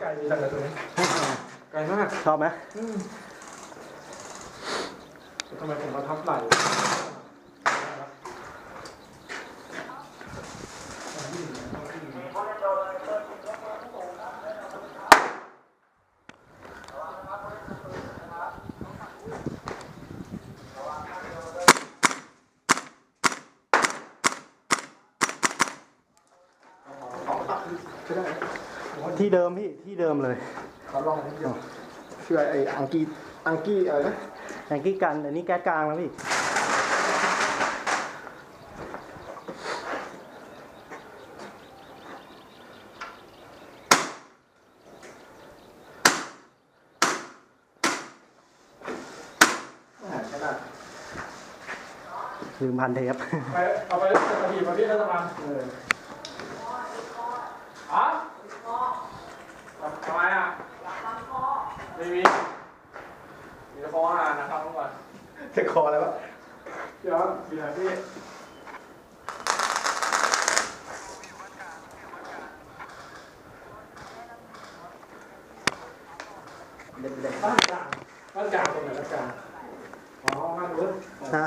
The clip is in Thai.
ไก่จังเลยตัวนี้ไก่มากชอบไหมอืมทำไมผมมาทับไหล่ใช่ได้ ที่เดิมพี่ที่เดิมเลยขอลองนิดเดียวชื่อไอ้อังกี้อังกี้อะไรนะแองกี้กันอันนี้แก๊สกลางแล้วพี่ใช่ได้ลืมพันเทปไปเอาไปกระบี่มาพี่รัฐบาลเอออ๋อทำไมอะ ไม่มี มีแต่คออาหารนะครับทุกคนจะคออะไรวะเดี๋ยวเดี๋ยวพี่บ้านกลางบ้านกลางตรงไหนบ้านกลางอ๋อบ้านนู้นฮะ